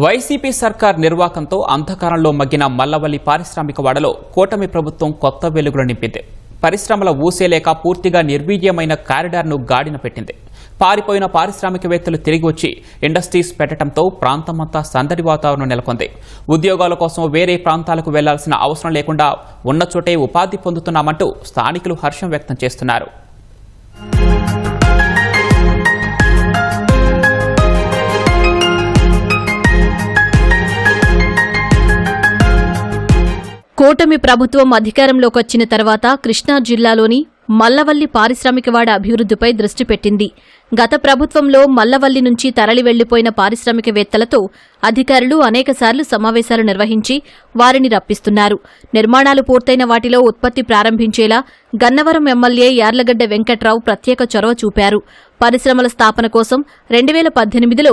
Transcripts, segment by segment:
YCP సర్కార్ నిర్వాకంతో అంధకారంలో మగ్గిన మల్లవల్లి పారిశ్రామిక వాడలో కూటమి ప్రభుత్వం కొత్త వెలుగులు నింపింది. పరిశ్రమల ఊసేలేక పూర్తిగా నిర్వీర్యమైన కారిడార్ను గాడిన పెట్టింది. పారిపోయిన పారిశ్రామికవేత్తలు తిరిగి వచ్చి ఇండస్ట్రీస్ పెట్టడంతో ప్రాంతమంతా సందడి వాతావరణం నెలకొంది. ఉద్యోగాల కోసం వేరే ప్రాంతాలకు వెళ్ళాల్సిన అవసరం లేకుండా ఉన్న చోటే ఉపాధి పొందుతున్నామంటూ స్థానికులు హర్షం వ్యక్తం చేస్తున్నారు. కూటమి ప్రభుత్వం అధికారంలోకి వచ్చిన తర్వాత కృష్ణా జిల్లాలోని మల్లవల్లి పారిశ్రామికవాడ అభివృద్ధిపై దృష్టి పెట్టింది. గత ప్రభుత్వంలో మల్లవల్లి నుంచి తరలి వెళ్ళిపోయిన పారిశ్రామికవేత్తలతో అధికారులు అనేకసార్లు సమావేశాలు నిర్వహించి వారిని రప్పిస్తున్నారు. నిర్మాణాలు పూర్తయిన వాటిలో ఉత్పత్తి ప్రారంభించేలా గన్నవరం ఎమ్మెల్యే యార్లగడ్డ వెంకట్రావు ప్రత్యేక చొరవ చూపారు. పరిశ్రమల స్థాపన కోసం రెండు వేల పద్దెనిమిదిలో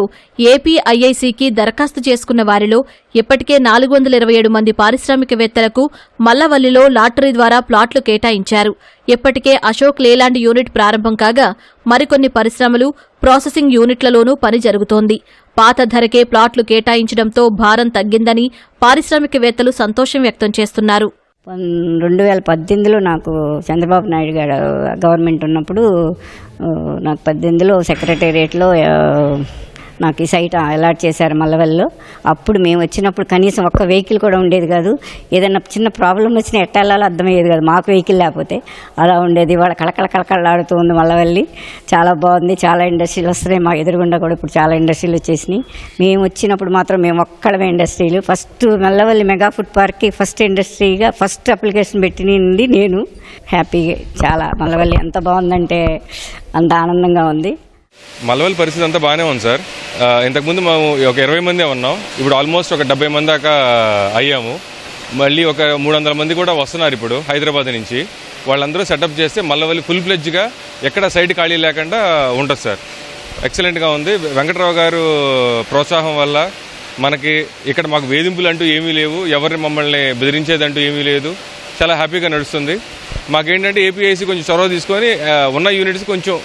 ఏపీఐఐసికి దరఖాస్తు చేసుకున్న వారిలో ఇప్పటికే నాలుగు వందల ఇరవై ఏడు మంది పారిశ్రామికవేత్తలకు మల్లవల్లిలో లాటరీ ద్వారా ప్లాట్లు కేటాయించారు. ఇప్పటికే అశోక్ లేలాండ్ యూనిట్ ప్రారంభం కాగా మరికొన్ని పరిశ్రమలు ప్రాసెసింగ్ యూనిట్లలోనూ పని జరుగుతోంది. పాత ధరకే ప్లాట్లు కేటాయించడంతో భారం తగ్గిందని పారిశ్రామికవేత్తలు సంతోషం వ్యక్తం చేస్తున్నారు. రెండు వేల పద్దెనిమిదిలో నాకు చంద్రబాబు నాయుడు గారు గవర్నమెంట్ ఉన్నప్పుడు నాకు పద్దెనిమిదిలో సెక్రటేరియట్లో నాకు ఈ సైట్ అలాట్ చేశారు మల్లవల్లో. అప్పుడు మేము వచ్చినప్పుడు కనీసం ఒక్క వెహికల్ కూడా ఉండేది కాదు. ఏదైనా చిన్న ప్రాబ్లం వచ్చినా ఎట్ట వెళ్ళాలో అర్థమయ్యేది కాదు. మాకు వెహికల్ లేకపోతే అలా ఉండేది. వాళ్ళ కళకళ కళకళలాడుతూ ఉంది మల్లవల్లి. చాలా బాగుంది. చాలా ఇండస్ట్రీలు వస్తున్నాయి. మా ఎదురుగుండా కూడా ఇప్పుడు చాలా ఇండస్ట్రీలు వచ్చేసినాయి. మేము వచ్చినప్పుడు మాత్రం మేము ఒక్కడమే ఇండస్ట్రీలు. ఫస్ట్ మల్లవల్లి మెగా ఫుడ్ పార్క్కి ఫస్ట్ ఇండస్ట్రీగా ఫస్ట్ అప్లికేషన్ పెట్టింది నేను. హ్యాపీగా చాలా. మల్లవల్లి ఎంత బాగుందంటే అంత ఆనందంగా ఉంది. మలవల్ పరిస్థితి అంతా బాగానే ఉంది సార్. ఇంతకుముందు మేము ఒక ఇరవై మందే ఉన్నాం. ఇప్పుడు ఆల్మోస్ట్ ఒక డెబ్బై మంది దాకా అయ్యాము. మళ్ళీ ఒక మూడు వందల మంది కూడా వస్తున్నారు ఇప్పుడు హైదరాబాద్ నుంచి. వాళ్ళందరూ సెటప్ చేస్తే మల్లవల్లి ఫుల్ ఫ్లెడ్జ్గా ఎక్కడ సైడ్ ఖాళీ లేకుండా ఉంటుంది సార్. ఎక్సలెంట్గా ఉంది. వెంకట్రావు గారు ప్రోత్సాహం వల్ల మనకి ఇక్కడ మాకు వేధింపులు అంటూ ఏమీ లేవు. ఎవరిని మమ్మల్ని బెదిరించేదంటూ ఏమీ లేదు. చాలా హ్యాపీగా నడుస్తుంది. మాకేంటంటే ఏపీఐసి కొంచెం చొరవ తీసుకొని ఉన్న యూనిట్స్ కొంచెం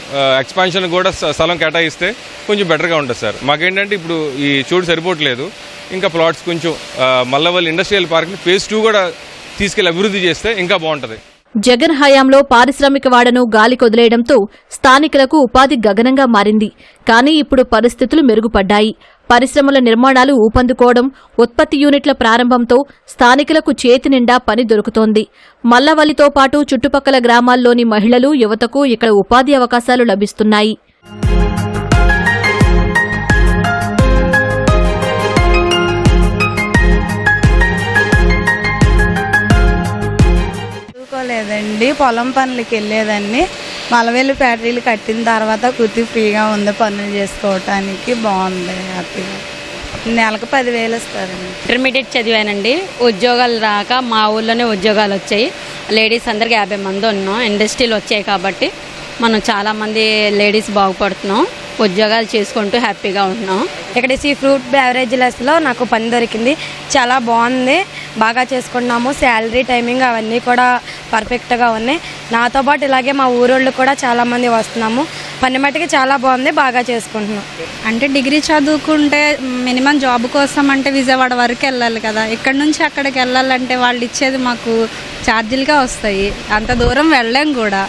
ఎక్స్పాన్షన్ కూడా స్థలం కేటాయిస్తే కొంచెం బెటర్గా ఉంటుంది సార్. మాకేంటంటే ఇప్పుడు ఈ చోటు సరిపోవట్లేదు. ఇంకా ప్లాట్స్ కొంచెం మల్లవల్లి ఇండస్ట్రియల్ పార్క్ని ఫేజ్ టూ కూడా తీసుకెళ్ళి అభివృద్ధి చేస్తే ఇంకా బాగుంటుంది. జగన్ హయాంలో పారిశ్రామిక వాడను గాలి కొదిలేయడంతో స్థానికులకు ఉపాధి గగనంగా మారింది. కానీ ఇప్పుడు పరిస్థితులు మెరుగుపడ్డాయి. పరిశ్రమల నిర్మాణాలు ఊపందుకోవడం ఉత్పత్తి యూనిట్ల ప్రారంభంతో స్థానికులకు చేతి నిండా పని దొరుకుతోంది. మల్లవల్లితో పాటు చుట్టుపక్కల గ్రామాల్లోని మహిళలు యువతకు ఇక్కడ ఉపాధి అవకాశాలు లభిస్తున్నాయి. పొలం పనులకి వెళ్ళేదాన్ని. మలవెల్లి ఫ్యాక్టరీలు కట్టిన తర్వాత కుర్తి ఫ్రీగా ఉంది పనులు చేసుకోవటానికి బాగుంది హ్యాపీగా. నెలకు పదివేలు ఇస్తారండి ఇంటర్మీడియట్ చదివానండి. ఉద్యోగాలు రాక మా ఊళ్ళోనే ఉద్యోగాలు వచ్చాయి. లేడీస్ అందరికి యాభై మంది ఉన్నాం. ఇండస్ట్రీలు వచ్చాయి కాబట్టి మనం చాలామంది లేడీస్ బాగుపడుతున్నాం. ఉద్యోగాలు చేసుకుంటూ హ్యాపీగా ఉంటున్నాం ఇక్కడ సీ ఫ్రూట్ బ్యావరేజ్లెస్లో నాకు పని దొరికింది. చాలా బాగుంది. బాగా చేసుకున్నాము. శాలరీ టైమింగ్ అవన్నీ కూడా పర్ఫెక్ట్గా ఉన్నాయి. నాతో పాటు ఇలాగే మా ఊరోళ్ళు కూడా చాలామంది వస్తున్నాము. పని మట్టికి చాలా బాగుంది బాగా చేసుకుంటున్నాం. అంటే డిగ్రీ చదువుకుంటే మినిమం జాబ్ కోసం అంటే విజయవాడ వరకు వెళ్ళాలి కదా. ఇక్కడ నుంచి అక్కడికి వెళ్ళాలంటే వాళ్ళు ఇచ్చేది మాకు ఛార్జీలుగా వస్తాయి. అంత దూరం వెళ్ళాం కూడా.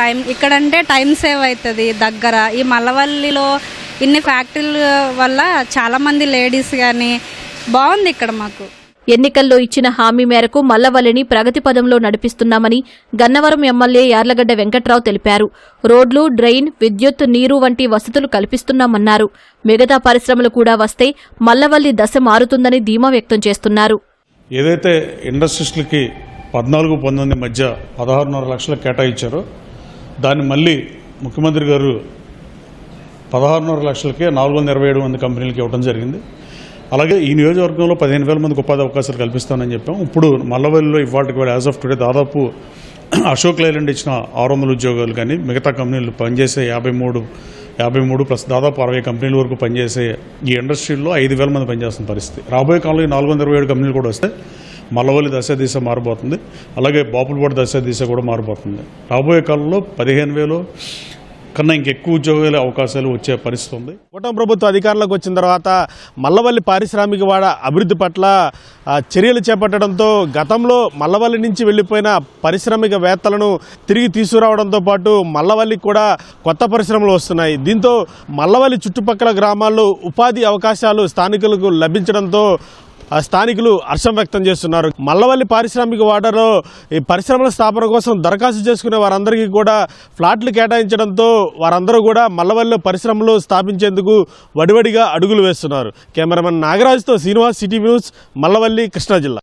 టైం ఇక్కడంటే టైం సేవ్ అవుతుంది దగ్గర. ఈ మల్లవల్లిలో ఇన్ని ఫ్యాక్టరీల వల్ల చాలామంది లేడీస్ కానీ బాగుంది ఇక్కడ మాకు. ఎన్నికల్లో ఇచ్చిన హామీ మేరకు మల్లవల్లిని ప్రగతి పదంలో నడిపిస్తున్నామని గన్నవరం ఎమ్మెల్యే యార్లగడ్డ వెంకట్రావు తెలిపారు. రోడ్లు డ్రైన్ విద్యుత్ నీరు వంటి వసతులు కల్పిస్తున్నామన్నారు. మిగతా పరిశ్రమలు కూడా వస్తే మల్లవల్లి దశ మారుతుందని ధీమా వ్యక్తం చేస్తున్నారు. ఏదైతే ఇండస్ట్రీస్లకి పద్నాలుగు పంతొమ్మిది మధ్య పదహారున్నర లక్షలు కేటాయించారో దాన్ని మళ్ళీ ముఖ్యమంత్రి గారు పదహారున్నర లక్షలకే నాలుగు వందల ఇరవై ఏడు మంది కంపెనీలకి ఇవ్వడం జరిగింది. అలాగే ఈ నియోజకవర్గంలో పదిహేను వేల మందికి ఉపాధి అవకాశాలు కల్పిస్తానని చెప్పాం. ఇప్పుడు మల్లవల్లిలో ఇవాళకి కూడా యాజ్ ఆఫ్ టుడే దాదాపు అశోక్ లైలాండ్ ఇచ్చిన ఆరు వందల ఉద్యోగాలు కానీ మిగతా కంపెనీలు పనిచేసే యాభై మూడు యాభై మూడు ప్లస్ దాదాపు అరవై కంపెనీల వరకు పనిచేసే ఈ ఇండస్ట్రీలో ఐదు వేల మంది పనిచేస్తున్న పరిస్థితి. రాబోయే కాలంలో ఈ నాలుగు వందల ఇరవై ఏడు కంపెనీలు కూడా వస్తే మల్లవల్లి దశ దిశ మారిపోతుంది అలాగే బాపులపాడు దశ దిశ కూడా మారిపోతుంది రాబోయే కాలంలో పదిహేను వేలు కన్నా ఇంకెక్కువ ఉద్యోగాల అవకాశాలు వచ్చే పరిస్థితి ఉంది. కూటమి ప్రభుత్వం అధికారంలోకి వచ్చిన తర్వాత మల్లవల్లి పారిశ్రామిక వాడ అభివృద్ధి పట్ల చర్యలు చేపట్టడంతో గతంలో మల్లవల్లి నుంచి వెళ్ళిపోయిన పారిశ్రామికవేత్తలను తిరిగి తీసుకురావడంతో పాటు మల్లవల్లికి కూడా కొత్త పరిశ్రమలు వస్తున్నాయి. దీంతో మల్లవల్లి చుట్టుపక్కల గ్రామాల్లో ఉపాధి అవకాశాలు స్థానికులకు లభించడంతో స్థానికులు హర్షం వ్యక్తం చేస్తున్నారు. మల్లవల్లి పారిశ్రామిక వాడలో ఈ పరిశ్రమల స్థాపన కోసం దరఖాస్తు చేసుకునే వారందరికీ కూడా ఫ్లాట్లు కేటాయించడంతో వారందరూ కూడా మల్లవల్లిలో పరిశ్రమలు స్థాపించేందుకు వడివడిగా అడుగులు వేస్తున్నారు. కెమెరామెన్ నాగరాజుతో శ్రీనివాస్ సిటీ న్యూస్ మల్లవల్లి కృష్ణా జిల్లా.